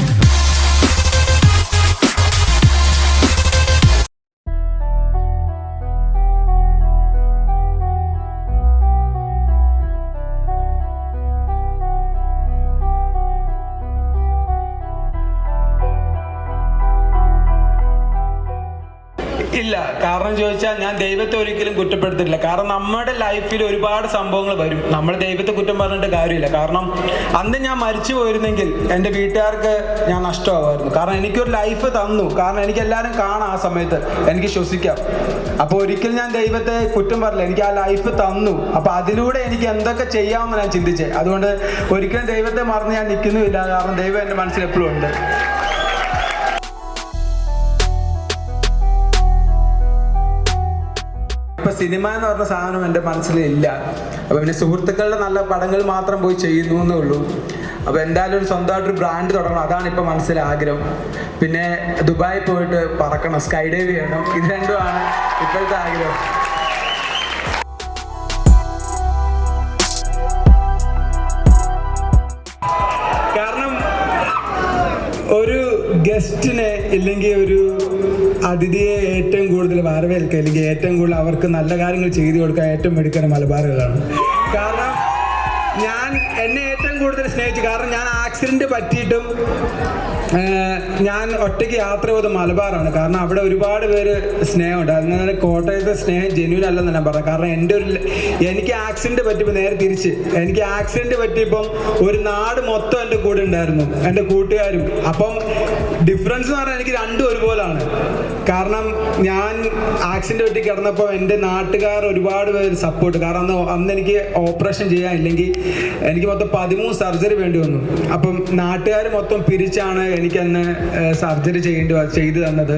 Bye. കാരണം ചോദിച്ചാൽ ഞാൻ ദൈവത്തെ ഒരിക്കലും കുറ്റപ്പെടുത്തില്ല കാരണം നമ്മുടെ ലൈഫിൽ ഒരുപാട് സംഭവങ്ങൾ വരും. നമ്മൾ ദൈവത്തെ കുറ്റം പറഞ്ഞിട്ട് കാര്യമില്ല. കാരണം അന്ന് ഞാൻ മരിച്ചു പോയിരുന്നെങ്കിൽ എന്റെ വീട്ടുകാർക്ക് ഞാൻ നഷ്ടമാവായിരുന്നു കാരണം എനിക്കൊരു ലൈഫ് തന്നു. കാരണം എനിക്ക് എല്ലാവരും കാണാം ആ സമയത്ത്. എനിക്ക് ശ്വസിക്കാം. അപ്പോൾ ഒരിക്കലും ഞാൻ ദൈവത്തെ കുറ്റം പറഞ്ഞില്ല. എനിക്ക് ആ ലൈഫ് തന്നു. അപ്പോൾ അതിലൂടെ എനിക്ക് എന്തൊക്കെ ചെയ്യാമെന്ന് ഞാൻ ചിന്തിച്ചേ അതുകൊണ്ട് ഒരിക്കലും ദൈവത്തെ മറന്ന് ഞാൻ നിൽക്കുന്നുമില്ല. കാരണം ദൈവം എന്റെ മനസ്സിൽ എപ്പോഴും ഉണ്ട്. സിനിമ എന്ന് പറഞ്ഞ സാധനം എന്റെ മനസ്സിലില്ല. അപ്പോൾ പിന്നെ സുഹൃത്തുക്കളുടെ നല്ല പടങ്ങൾ മാത്രം പോയി ചെയ്യുന്നു എന്നേ ഉള്ളൂ അപ്പം എന്തായാലും ഒരു സ്വന്തമായിട്ടൊരു ബ്രാൻഡ് തുടങ്ങണം. അതാണ് ഇപ്പം മനസ്സിൽ ആഗ്രഹം പിന്നെ ദുബായി പോയിട്ട് പറക്കണം. സ്കൈ ഡൈവ് ചെയ്യണം. ഇത് രണ്ടുമാണ് ഇപ്പോഴത്തെ ആഗ്രഹം. കാരണം ഒരു ഗസ്റ്റിനെ ഇല്ലെങ്കിൽ ഒരു അതിഥിയെ ഏറ്റവും കൂടുതൽ വരവേൽക്കുക അല്ലെങ്കിൽ ഏറ്റവും കൂടുതൽ അവർക്ക് നല്ല കാര്യങ്ങൾ ചെയ്തു കൊടുക്കാൻ ഏറ്റവും എടുക്കുന്ന മലബാറുകളാണ്. കാരണം ഞാൻ എന്നെ ഏറ്റവും കൂടുതൽ സ്നേഹിച്ചു. കാരണം ഞാൻ ആക്സിഡന്റ് പറ്റിയിട്ടും ഞാൻ ഒറ്റയ്ക്ക് യാത്ര പോയത് മലബാറാണ്. കാരണം അവിടെ ഒരുപാട് പേര് സ്നേഹമുണ്ട്. അങ്ങനെ കോട്ടയത്തെ സ്നേഹം ജെന്യൂൻ അല്ലെന്ന് ഞാൻ പറഞ്ഞു കാരണം എന്റെ ഒരു എനിക്ക് ആക്സിഡന്റ് പറ്റിയപ്പോൾ നേരെ തിരിച്ച്. എനിക്ക് ആക്സിഡന്റ് പറ്റിയപ്പം ഒരു നാട് മൊത്തം എന്റെ കൂടെ ഉണ്ടായിരുന്നു. എന്റെ കൂട്ടുകാരും. അപ്പം ഡിഫറൻസ് എന്ന് പറഞ്ഞാൽ എനിക്ക് രണ്ടും ഒരുപോലാണ്. കാരണം ഞാൻ ആക്സിഡന്റ് പറ്റി കിടന്നപ്പോൾ എന്റെ നാട്ടുകാർ ഒരുപാട് പേര് സപ്പോർട്ട് കാരണം അന്ന് അന്ന് എനിക്ക് ഓപ്പറേഷൻ ചെയ്യാൻ ഇല്ലെങ്കിൽ എനിക്ക് മൊത്തം പതിമൂന്ന് സർജറി വേണ്ടി വന്നു. അപ്പം നാട്ടുകാർ മൊത്തം പിരിച്ചാണ് എനിക്കന്ന് സർജറി ചെയ്യേണ്ടി ചെയ്ത് തന്നത്.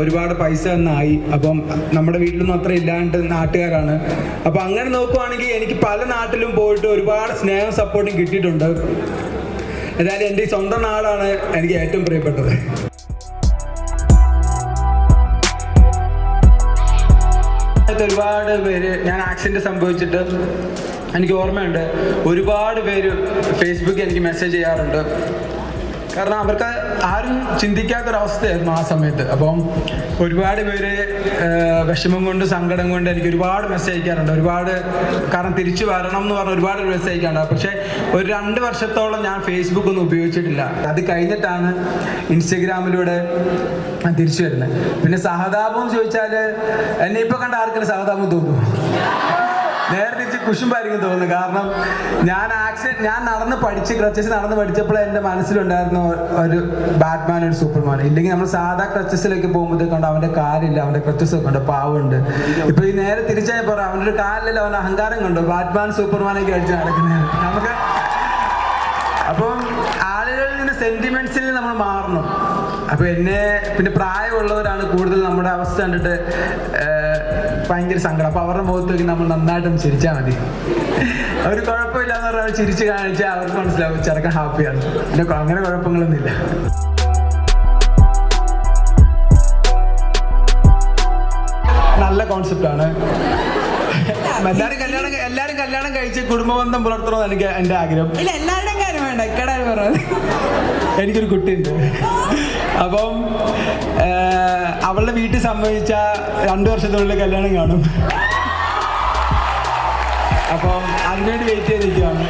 ഒരുപാട് പൈസ തന്നായി. അപ്പം നമ്മുടെ വീട്ടിലൊന്നും അത്ര ഇല്ലാണ്ട് നാട്ടുകാരാണ്. അപ്പം അങ്ങനെ നോക്കുവാണെങ്കിൽ എനിക്ക് പല നാട്ടിലും പോയിട്ട് ഒരുപാട് സ്നേഹം സപ്പോർട്ടും കിട്ടിയിട്ടുണ്ട്. എന്നാലും എന്റെ ഈ സ്വന്തം നാടാണ് എനിക്ക് ഏറ്റവും പ്രിയപ്പെട്ടത്. ഒരുപാട് പേര് ഞാൻ ആക്സിഡന്റ് സംഭവിച്ചിട്ട് എനിക്ക് ഓർമ്മയുണ്ട്. ഒരുപാട് പേര് ഫേസ്ബുക്കിൽ എനിക്ക് മെസ്സേജ് ചെയ്യാറുണ്ട്. കാരണം അവർക്ക് ആരും ചിന്തിക്കാത്തൊരവസ്ഥയായിരുന്നു ആ സമയത്ത്. അപ്പം ഒരുപാട് പേര് വിഷമം കൊണ്ട് സങ്കടം കൊണ്ട് എനിക്ക് ഒരുപാട് മെസ്സേജ് അയക്കാറുണ്ട്. ഒരുപാട് കാരണം തിരിച്ചു വരണം എന്ന് പറഞ്ഞ ഒരുപാട് മെസ്സേജ് അയക്കാറുണ്ട്. പക്ഷേ ഒരു രണ്ട് വർഷത്തോളം ഞാൻ ഫേസ്ബുക്ക് ഒന്നും ഉപയോഗിച്ചിട്ടില്ല. അത് കഴിഞ്ഞിട്ടാണ് ഇൻസ്റ്റഗ്രാമിലൂടെ തിരിച്ചു വരുന്നത്. പിന്നെ സഹതാപം ചോദിച്ചാൽ എന്നെ ഇപ്പൊ കണ്ട ആർക്കും സഹതാപം തോന്നുന്നു നേരെ തിരിച്ച് കുശുമ്പായിരിക്കും തോന്നുന്നു. കാരണം ഞാൻ ആക്ഷൻ ഞാൻ നടന്ന് പഠിച്ച് ക്രച്ചസ് നടന്ന് പഠിച്ചപ്പോൾ എന്റെ മനസ്സിലുണ്ടായിരുന്ന ഒരു ബാറ്റ്മാൻ ഒരു സൂപ്പർമാൻ ഇല്ലെങ്കിൽ നമ്മൾ സാധാ ക്രച്ചസിലേക്ക് പോകുമ്പോഴത്തേക്കൊണ്ട് അവന്റെ കാലില്ല അവന്റെ ക്രച്ചസ് ഒക്കെ ഉണ്ട് പാവുണ്ട്. ഇപ്പൊ ഈ നേരെ തിരിച്ചായി പറയാം അവന്റെ ഒരു കാലില്ല അവന്റെ അഹങ്കാരം കണ്ടു? ബാറ്റ്മാൻ സൂപ്പർമാനെ അടിച്ച് നടക്കുന്നത് നമുക്ക് അപ്പം ആളുകളിൽ നിന്ന് സെന്റിമെന്റ്സിൽ നമ്മൾ മാറണം. അപ്പൊ എന്നെ പിന്നെ പ്രായമുള്ളവരാണ് കൂടുതൽ നമ്മുടെ അവസ്ഥ കണ്ടിട്ട് ഭയങ്കര സങ്കടം. അപ്പൊ അവരുടെ മുഖത്ത് നോക്കി നമ്മൾ നന്നായിട്ടൊന്ന് ചിരിച്ചാൽ മതി. അവർ കുഴപ്പമില്ലാന്ന് പറഞ്ഞാൽ ചിരിച്ചു ചിരിച്ച് കാണിച്ചാൽ അവർക്ക് മനസ്സിലാവും ചെറുക്കൻ ഹാപ്പിയാണ്. പിന്നെ അങ്ങനെ കുഴപ്പങ്ങളൊന്നുമില്ല. നല്ല കോൺസെപ്റ്റാണ് എല്ലാരും കല്യാണം എല്ലാരും കല്യാണം കഴിച്ച് കുടുംബബന്ധം പുലർത്തണമെന്ന് എനിക്ക് എന്റെ ആഗ്രഹം. ഇല്ല എല്ലാവരുടെയും കാര്യം വേണ്ട ഇക്കടാര് പറഞ്ഞത് എനിക്കൊരു കുട്ടിയുണ്ട്. അപ്പം അവളുടെ വീട്ടിൽ സംഭവിച്ച രണ്ടു വർഷത്തിനുള്ളിൽ കല്യാണം കാണും. അപ്പം അതിനുവേണ്ടി വെയിറ്റ് ചെയ്ത് നിൽക്കുകയാണ്